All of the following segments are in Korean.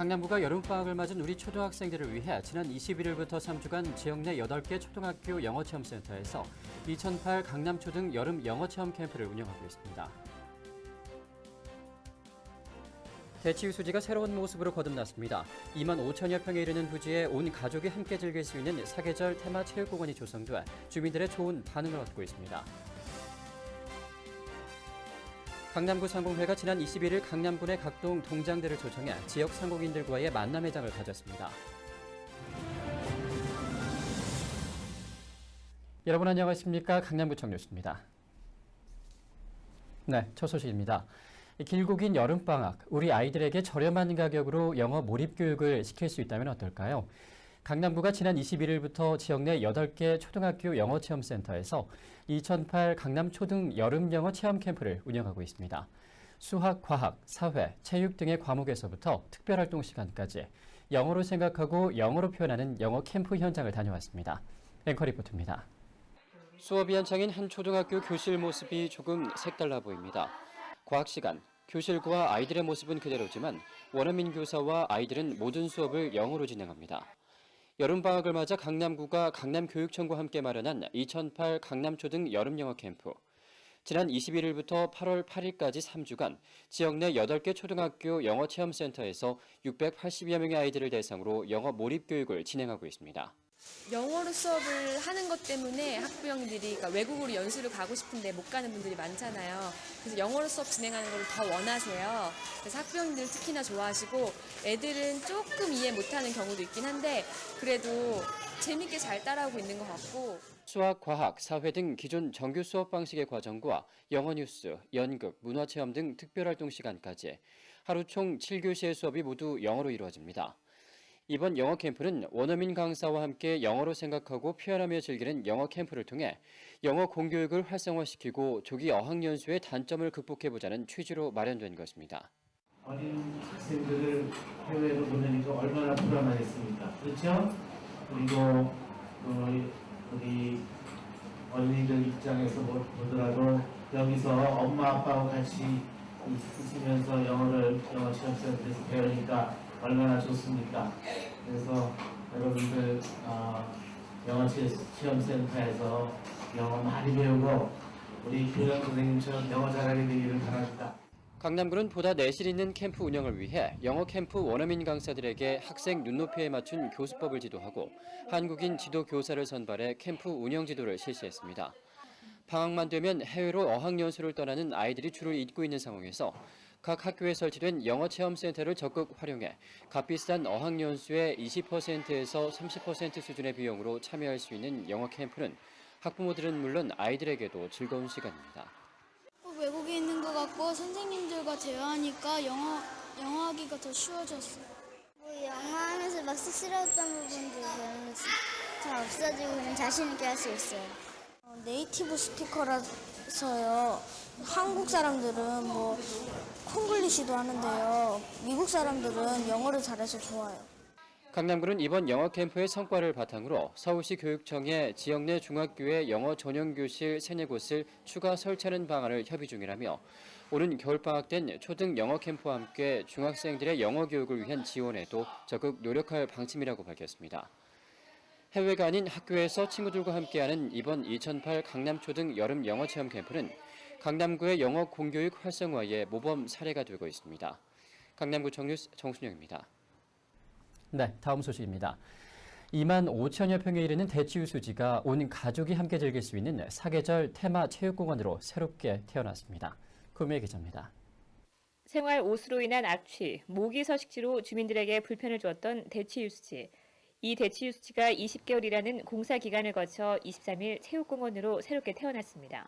강남구가 여름방학을 맞은 우리 초등학생들을 위해 지난 21일부터 3주간 지역 내 8개 초등학교 영어체험센터에서 2008 강남초등 여름 영어체험 캠프를 운영하고 있습니다. 대치유 수지가 새로운 모습으로 거듭났습니다. 2만 5천여 평에 이르는 부지에 온 가족이 함께 즐길 수 있는 사계절 테마 체육공원이 조성돼 주민들의 좋은 반응을 얻고 있습니다. 강남구 상공회가 지난 21일 강남군의 각동 동장들을 초청해 지역 상공인들과의 만남 회장을 가졌습니다. 여러분 안녕하십니까 강남구청 뉴스입니다. 네, 첫 소식입니다. 길고 긴 여름방학, 우리 아이들에게 저렴한 가격으로 영어 몰입 교육을 시킬 수 있다면 어떨까요? 강남구가 지난 21일부터 지역 내 8개 초등학교 영어체험센터에서 2008 강남초등 여름영어 체험 캠프를 운영하고 있습니다. 수학, 과학, 사회, 체육 등의 과목에서부터 특별활동 시간까지 영어로 생각하고 영어로 표현하는 영어 캠프 현장을 다녀왔습니다. 앵커 리포트입니다. 수업이 한창인 한 초등학교 교실 모습이 조금 색달라 보입니다. 과학 시간, 교실과 아이들의 모습은 그대로지만 원어민 교사와 아이들은 모든 수업을 영어로 진행합니다. 여름방학을 맞아 강남구가 강남교육청과 함께 마련한 2008 강남초등 여름영어 캠프. 지난 21일부터 8월 8일까지 3주간 지역 내 8개 초등학교 영어체험센터에서 680여 명의 아이들을 대상으로 영어 몰입 교육을 진행하고 있습니다. 영어로 수업을 하는 것 때문에 학부형들이 그러니까 외국으로 연수를 가고 싶은데 못 가는 분들이 많잖아요. 그래서 영어로 수업 진행하는 걸 더 원하세요. 그래서 학부형들 특히나 좋아하시고 애들은 조금 이해 못하는 경우도 있긴 한데 그래도 재밌게 잘 따라오고 있는 것 같고 수학, 과학, 사회 등 기존 정규 수업 방식의 과정과 영어 뉴스, 연극, 문화체험 등 특별활동 시간까지 하루 총 7교시의 수업이 모두 영어로 이루어집니다. 이번 영어 캠프는 원어민 강사와 함께 영어로 생각하고 표현하며 즐기는 영어 캠프를 통해 영어 공교육을 활성화시키고 조기 어학연수의 단점을 극복해보자는 취지로 마련된 것입니다. 어린 학생들을 해외로 보내니까 얼마나 불안하겠습니까? 그렇죠? 그리고 어, 우리 어린이들 입장에서 보- 보더라도 여기서 엄마 아빠와 같이 있으면서 영어를 영어 체험센터에서 배우니까 얼마나 좋습니까? 그래서 여러분들 어, 영어 체- 체험센터에서 영어 많이 배우고 우리 교장 선생님처럼 영어 잘하게 되기를 바랍니다. 강남구는 보다 내실 있는 캠프 운영을 위해 영어 캠프 원어민 강사들에게 학생 눈높이에 맞춘 교수법을 지도하고 한국인 지도 교사를 선발해 캠프 운영 지도를 실시했습니다. 방학만 되면 해외로 어학연수를 떠나는 아이들이 줄을 잇고 있는 상황에서 각 학교에 설치된 영어 체험 센터를 적극 활용해 값비싼 어학 연수의 20%에서 30% 수준의 비용으로 참여할 수 있는 영어 캠프는 학부모들은 물론 아이들에게도 즐거운 시간입니다. 꼭 외국에 있는 것 같고 선생님들과 대화하니까 영어 영어하기가 더 쉬워졌어요. 뭐 영어하면서 막 쑥스러웠던 부분도 잘 없어지고 그냥 자신 있게 할 수 있어요. 어, 네이티브 스피커라서요. 한국 사람들은 뭐 콩글리시도 하는데요. 미국 사람들은 영어를 잘해서 좋아요. 강남구는 이번 영어 캠프의 성과를 바탕으로 서울시 교육청에 지역 내 중학교에 영어 전용 교실 3, 4곳을 추가 설치하는 방안을 협의 중이라며 오는 겨울방학 된 초등 영어 캠프와 함께 중학생들의 영어 교육을 위한 지원에도 적극 노력할 방침이라고 밝혔습니다. 해외가 아닌 학교에서 친구들과 함께하는 이번 2008 강남초등 여름 영어 체험 캠프는 강남구의 영어 공교육 활성화의 모범 사례가 되고 있습니다. 강남구청 뉴스 정순영입니다. 네, 다음 소식입니다. 2만 5천여 평에 이르는 대치유 수지가 온 가족이 함께 즐길 수 있는 사계절 테마 체육공원으로 새롭게 태어났습니다. 구매 기자입니다. 생활 옷으로 인한 악취, 모기 서식지로 주민들에게 불편을 주었던 대치유수지. 이 대치유수지가 20개월이라는 공사 기간을 거쳐 23일 체육공원으로 새롭게 태어났습니다.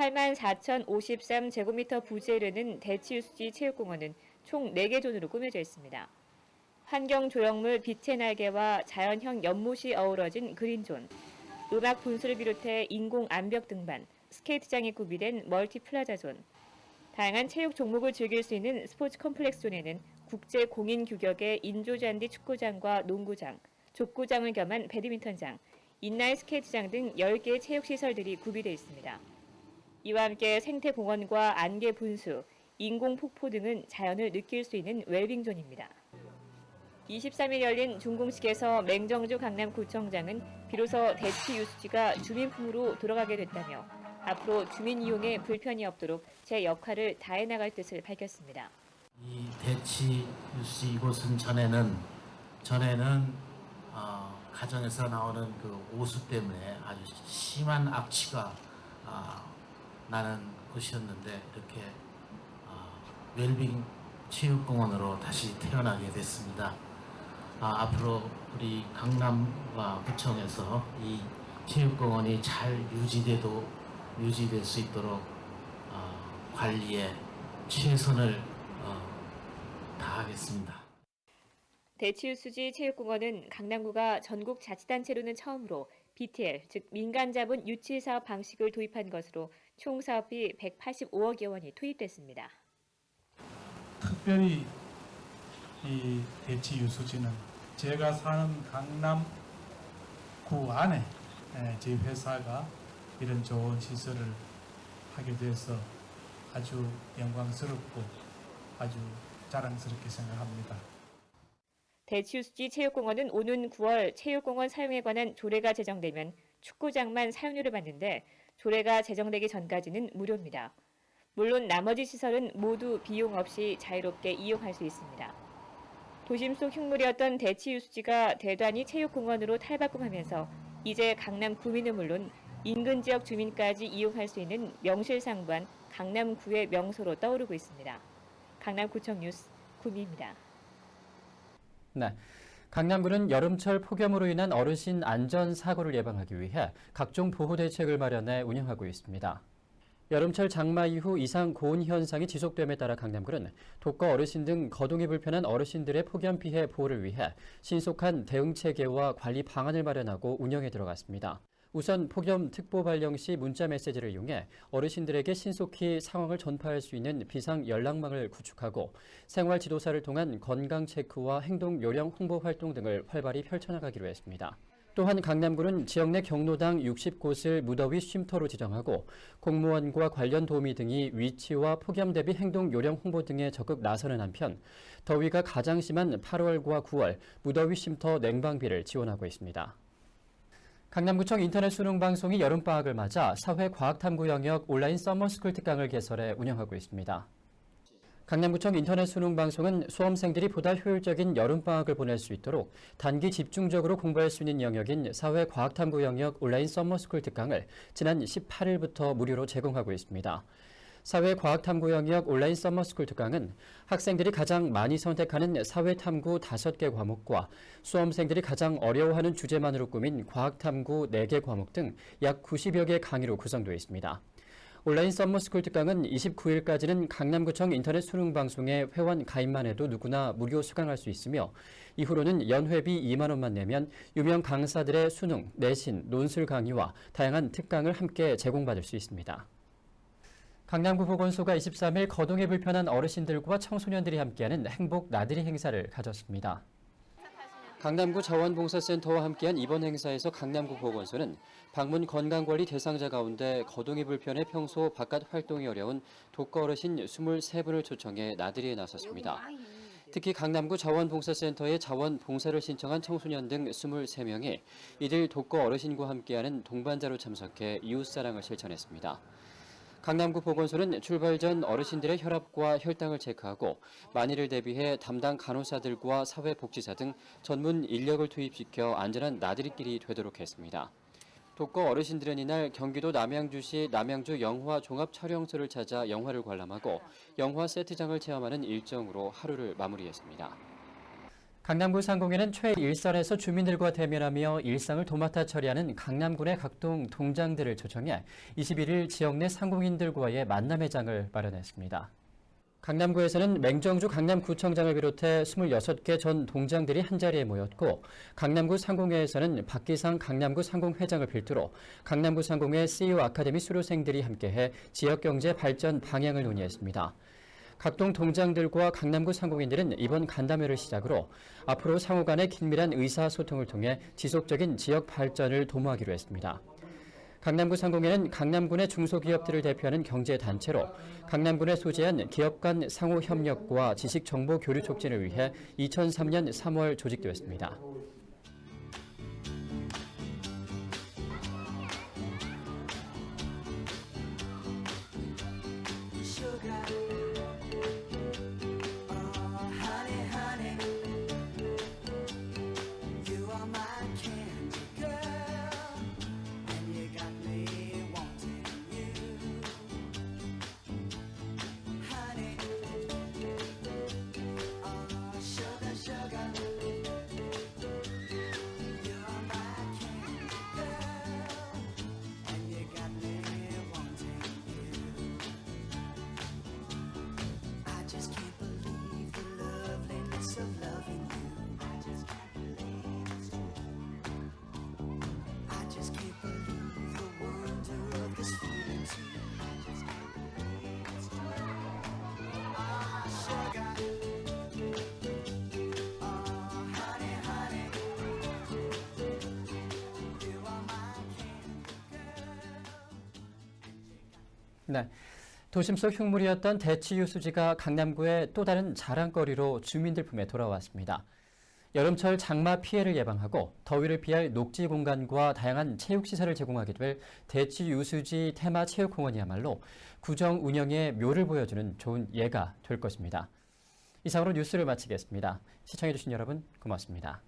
8만 4,053제곱미터 부지에 이르는 대치유수지 체육공원은 총 4개 존으로 꾸며져 있습니다. 환경 조형물 빛의 날개와 자연형 연못이 어우러진 그린존, 음악 분수를 비롯해 인공 암벽 등반, 스케이트장이 구비된 멀티 플라자 존, 다양한 체육 종목을 즐길 수 있는 스포츠 컴플렉스 존에는 국제 공인 규격의 인조잔디 축구장과 농구장, 족구장을 겸한 배드민턴장, 인라인 스케이트장 등 10개의 체육시설들이 구비되어 있습니다. 이와 함께 생태공원과 안개 분수, 인공 폭포 등은 자연을 느낄 수 있는 웰빙존입니다. 23일 열린 준공식에서 맹정주 강남구청장은 비로소 대치 유수지가 주민품으로 돌아가게 됐다며 앞으로 주민 이용에 불편이 없도록 제 역할을 다해 나갈 뜻을 밝혔습니다. 이 대치 유씨 이곳은 전에는 전에는 어, 가정에서 나오는 그 오수 때문에 아주 심한 악취가 아, 나는 곳이었는데 이렇게 아, 웰빙 체육공원으로 다시 태어나게 됐습니다. 아, 앞으로 우리 강남과 구청에서 이 체육공원이 잘 유지돼도 유지될 수 있도록 어, 관리에 최선을 어, 다하겠습니다. 대치유수지 체육공원은 강남구가 전국 자치단체로는 처음으로 BTL, 즉 민간 자본 유치 사업 방식을 도입한 것으로 총 사업비 185억여 원이 투입됐습니다. 특별히 이 대치 유수지는 제가 사는 강남구 안에 예, 저희 회사가 이런 좋은 시설을 하게 돼서 아주 영광스럽고 아주 자랑스럽게 생각합니다. 대치유수지 체육공원은 오는 9월 체육공원 사용에 관한 조례가 제정되면 축구장만 사용료를 받는데 조례가 제정되기 전까지는 무료입니다. 물론 나머지 시설은 모두 비용 없이 자유롭게 이용할 수 있습니다. 도심 속 흉물이었던 대치 유수지가 대단히 체육공원으로 탈바꿈하면서 이제 강남 구민은 물론 인근 지역 주민까지 이용할 수 있는 명실상부한 강남구의 명소로 떠오르고 있습니다. 강남구청 뉴스 구미입니다. 네. 강남구는 여름철 폭염으로 인한 어르신 안전 사고를 예방하기 위해 각종 보호 대책을 마련해 운영하고 있습니다. 여름철 장마 이후 이상 고온 현상이 지속됨에 따라 강남구는 독거 어르신 등 거동이 불편한 어르신들의 폭염 피해 보호를 위해 신속한 대응 체계와 관리 방안을 마련하고 운영에 들어갔습니다. 우선 폭염 특보 발령 시 문자 메시지를 이용해 어르신들에게 신속히 상황을 전파할 수 있는 비상 연락망을 구축하고 생활 지도사를 통한 건강 체크와 행동 요령 홍보 활동 등을 활발히 펼쳐나가기로 했습니다. 또한 강남구는 지역 내 경로당 60곳을 무더위 쉼터로 지정하고 공무원과 관련 도우미 등이 위치와 폭염 대비 행동 요령 홍보 등에 적극 나서는 한편 더위가 가장 심한 8월과 9월 무더위 쉼터 냉방비를 지원하고 있습니다. 강남구청 인터넷 수능 방송이 여름 방학을 맞아 사회 과학 탐구 영역 온라인 서머스쿨 특강을 개설해 운영하고 있습니다. 강남구청 인터넷 수능 방송은 수험생들이 보다 효율적인 여름 방학을 보낼 수 있도록 단기 집중적으로 공부할 수 있는 영역인 사회 과학 탐구 영역 온라인 서머스쿨 특강을 지난 18일부터 무료로 제공하고 있습니다. 사회과학탐구 영역 온라인 서머스쿨 특강은 학생들이 가장 많이 선택하는 사회탐구 5개 과목과 수험생들이 가장 어려워하는 주제만으로 꾸민 과학탐구 4개 과목 등 약 90여 개 강의로 구성되어 있습니다. 온라인 서머스쿨 특강은 29일까지는 강남구청 인터넷 수능 방송에 회원 가입만 해도 누구나 무료 수강할 수 있으며 이후로는 연회비 2만 원만 내면 유명 강사들의 수능, 내신, 논술 강의와 다양한 특강을 함께 제공받을 수 있습니다. 강남구 보건소가 23일 거동이 불편한 어르신들과 청소년들이 함께하는 행복 나들이 행사를 가졌습니다. 강남구 자원봉사센터와 함께한 이번 행사에서 강남구 보건소는 방문 건강관리 대상자 가운데 거동이 불편해 평소 바깥 활동이 어려운 독거 어르신 23분을 초청해 나들이에 나섰습니다. 특히 강남구 자원봉사센터에 자원봉사를 신청한 청소년 등 23명이 이들 독거 어르신과 함께하는 동반자로 참석해 이웃사랑을 실천했습니다. 강남구 보건소는 출발 전 어르신들의 혈압과 혈당을 체크하고 만일을 대비해 담당 간호사들과 사회복지사 등 전문 인력을 투입시켜 안전한 나들이길이 되도록 했습니다. 독거 어르신들은 이날 경기도 남양주시 남양주 영화 종합 촬영소를 찾아 영화를 관람하고 영화 세트장을 체험하는 일정으로 하루를 마무리했습니다. 강남구 상공에는 최일선에서 주민들과 대면하며 일상을 도맡아 처리하는 강남군의 각종 동장들을 초청해 21일 지역 내 상공인들과의 만남의 장을 마련했습니다. 강남구에서는 맹정주 강남구청장을 비롯해 26개 전 동장들이 한자리에 모였고 강남구 상공회에서는 박기상 강남구 상공회장을 필두로 강남구 상공회 CEO 아카데미 수료생들이 함께해 지역경제 발전 방향을 논의했습니다. 각동 동장들과 강남구 상공인들은 이번 간담회를 시작으로 앞으로 상호 간의 긴밀한 의사소통을 통해 지속적인 지역 발전을 도모하기로 했습니다. 강남구 상공회는 강남군의 중소기업들을 대표하는 경제단체로 강남군에 소재한 기업 간 상호 협력과 지식 정보 교류 촉진을 위해 2003년 3월 조직되었습니다. 네. 도심 속 흉물이었던 대치유 수지가 강남구의 또 다른 자랑거리로 주민들 품에 돌아왔습니다. 여름철 장마 피해를 예방하고 더위를 피할 녹지 공간과 다양한 체육 시설을 제공하게 될 대치 유수지 테마 체육공원이야말로 구정 운영의 묘를 보여주는 좋은 예가 될 것입니다. 이상으로 뉴스를 마치겠습니다. 시청해주신 여러분 고맙습니다.